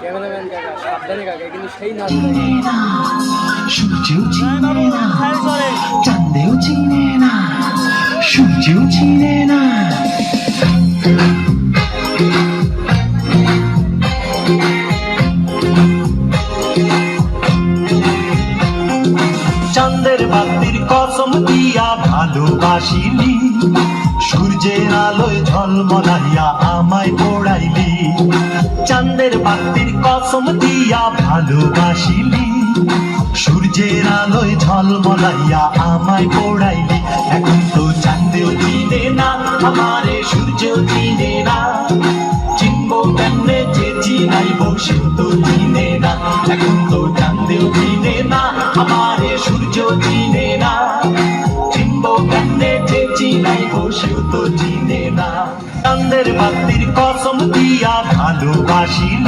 Cameraman কাকা, সাবধানে কাকা, কিন্তু সেই নাচ সূর্যও চিনে না, চাঁদেও চিনে না, সূর্যও চিনে না। চাঁদের বাতির কসম দিয়া ভালোবাসিলি, সূর্যের আলোয় ঝলমলাইয়া আমায় পড়াইলি। চাঁদের বাতির কসম দিয়া ভালোবাসিলি। সূর্যের আলোয় ঝলমলাইয়া আমায় পড়াইলি। এখন তো চাঁদেও চিনে না, আমারে সূর্যও না। কেমনে তো না। এখন তো না, আমারে সূর্য চিনে না। কেমনে তো না। কসম দিয়া ভালোবাসি